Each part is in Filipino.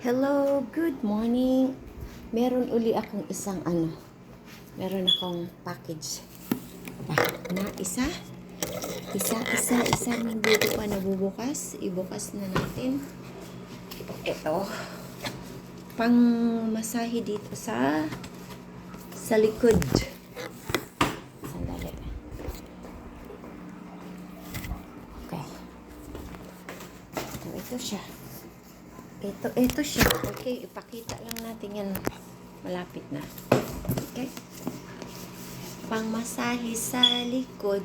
Hello, good morning. Meron uli akong isang ano. Meron akong package. Ah, na isa. Isa, isa, isa. Hindi ko pa nabubukas. Ibukas na natin. Ito. Pang masahe dito sa sa likod. Sandali. Okay. Ito, ito siya. Ito, ito siya. Okay, ipakita lang natin yan. Malapit na. Okay. Pangmasahe sa likod.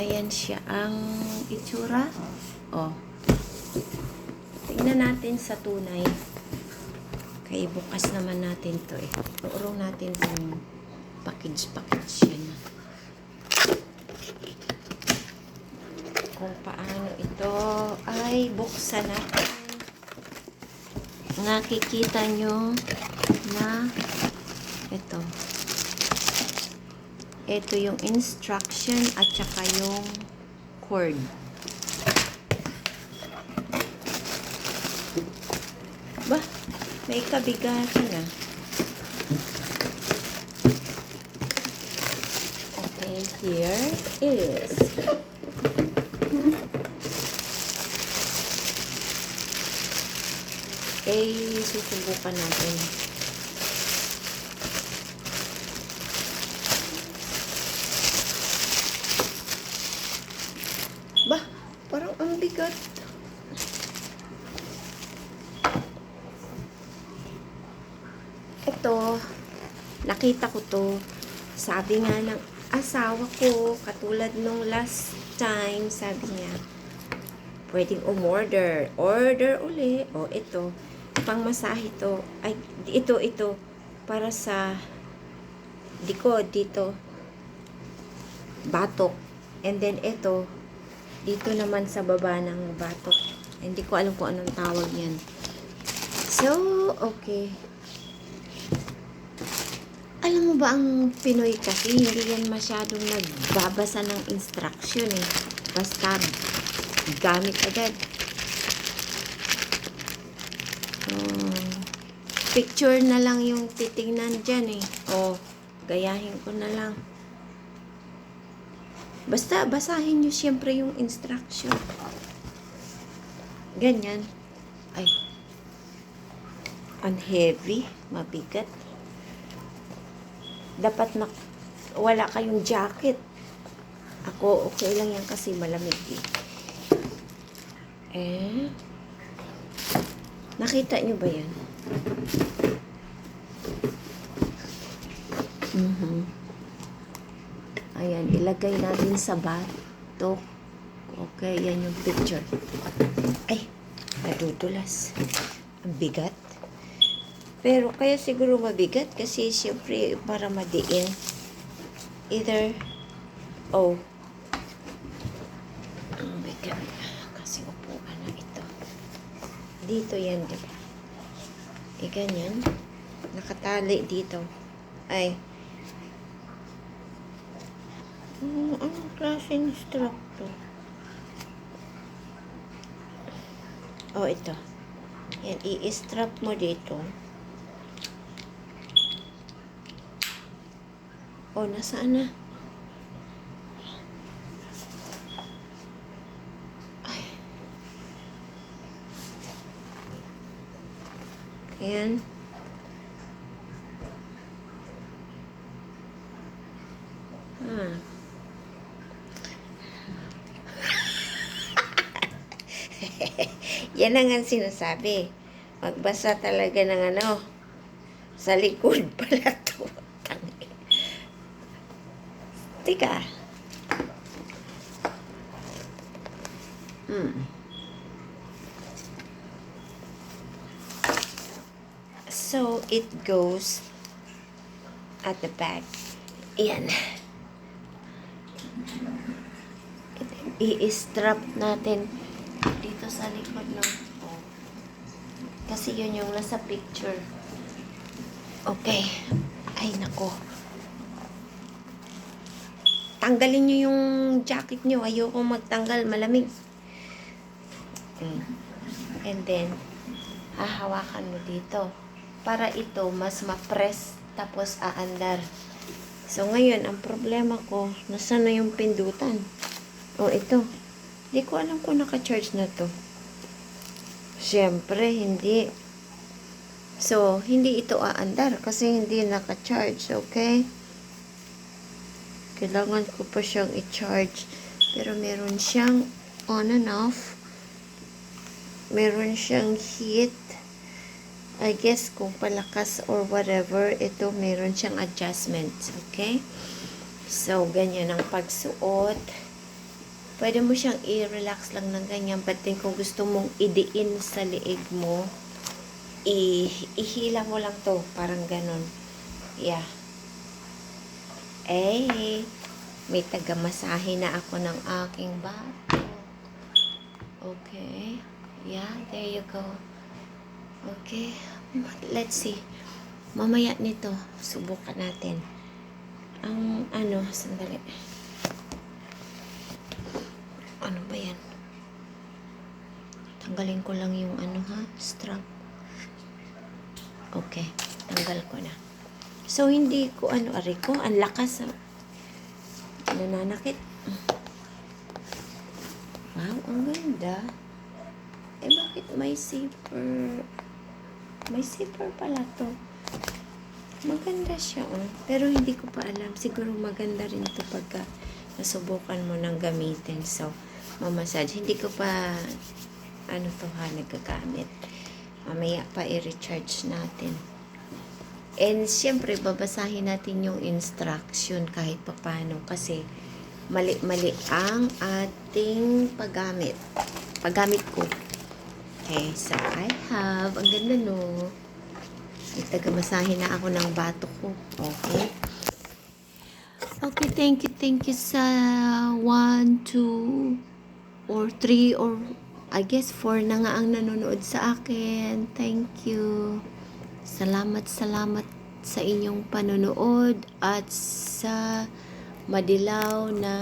Ayan siya ang itsura. Oh. Tingnan natin sa tunay. Kaya bukas naman natin to eh. Tuurong natin itong package-package yan. Kung paano ay buksan natin. Nakikita nyo na ito. Ito yung instruction at saka yung cord. Ba, may kabigatan ah. Okay, here is. Eh, susubukan natin. Ba, parang ang bigat. Ito, nakita ko to. Sabi nga ng asawa ko, katulad nung last time, sabi niya, pwedeng umorder. Order uli. O, ito. Pangmasahe to. Ay, ito, ito. Para sa likod dito. Batok. And then, ito. Dito naman sa baba ng batok. Hindi ko alam kung anong tawag yan. So, okay. Alam mo ba ang Pinoy kasi hindi yan masyadong nagbabasa ng instruction eh. Basta gamit agad. Picture na lang yung titingnan dyan eh. O, gayahin ko na lang. Basta basahin nyo siyempre yung instruction. Ganyan. Ay. Ang heavy. Mabigat. Dapat na wala kayong jacket. Ako, okay lang yan kasi malamig eh. Eh? Nakita nyo ba yan? Mhm. Ayan, ilagay natin sa batok. Okay, yan yung picture. Ay, nadudulas. Ang bigat. Pero kaya siguro mabigat kasi siyempre para madiin. Either, oh, upuan na ito. Dito yan, di ba? E ganyan. Nakatali dito. Ay. Hmm, anong klase ng strap to? Oh, ito. Yan, i-strap mo dito. Oh, nasaan na? Ayan. Ah. Yan ang ang sinasabi. Magbasa talaga ng ano. Sa likod pala to. Tika. Hmm. So, it goes at the back. Ayan. I-strap natin dito sa likod ng oh. Kasi yun yung nasa picture. Okay. Ay, nako. Tanggalin nyo yung jacket nyo. Ayoko magtanggal. Malamig. Mm. And then, hahawakan mo dito. Para ito mas ma-press tapos aandar. So ngayon, ang problema ko, nasa na yung pindutan? O ito. Di ko alam kung naka-charge na to. Siyempre, hindi. So, hindi ito aandar kasi hindi naka-charge, okay? Kailangan ko pa siyang i-charge. Pero meron siyang on and off. Meron siyang heat. I guess kung palakas or whatever, ito meron siyang adjustments, okay? So, ganyan ang pagsuot. Pwede mo siyang i-relax lang ng ganyan. But then, kung gusto mong idiin sa liig mo, i ihila mo lang to. Parang ganon. Yeah. Eh, may taga-masahe na ako ng aking bato. Okay. Yeah, there you go. Okay. Let's see. Mamaya nito, subukan natin. Ang ano, sandali. Ano ba yan? Tanggalin ko lang yung ano ha, strap. Okay, tanggal ko na. So, hindi ko ano, ari ko, ang lakas. Nananakit. Wow, ang ganda. Eh, bakit may zipper? May zipper pala to. Maganda siya, oh. Pero hindi ko pa alam. Siguro maganda rin to pagka nasubukan mo ng gamitin. So, mamassage. Hindi ko pa, ano to ha, nagagamit. Mamaya pa i-recharge natin. And siyempre, babasahin natin yung instruction kahit papano kasi mali-mali ang ating paggamit. Paggamit ko. Okay, so I have, ang ganda no. May taga-masahe na ako ng bato ko. Okay. Okay, thank you, thank you sa 1, 2, or 3, or I guess 4 na nga ang nanonood sa akin. Thank you. Salamat, salamat sa inyong panonood at sa madilaw na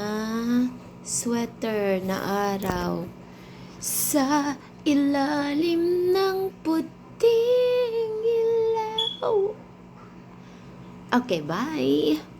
sweater na araw. Sa ilalim ng puting ilaw. Okay, bye.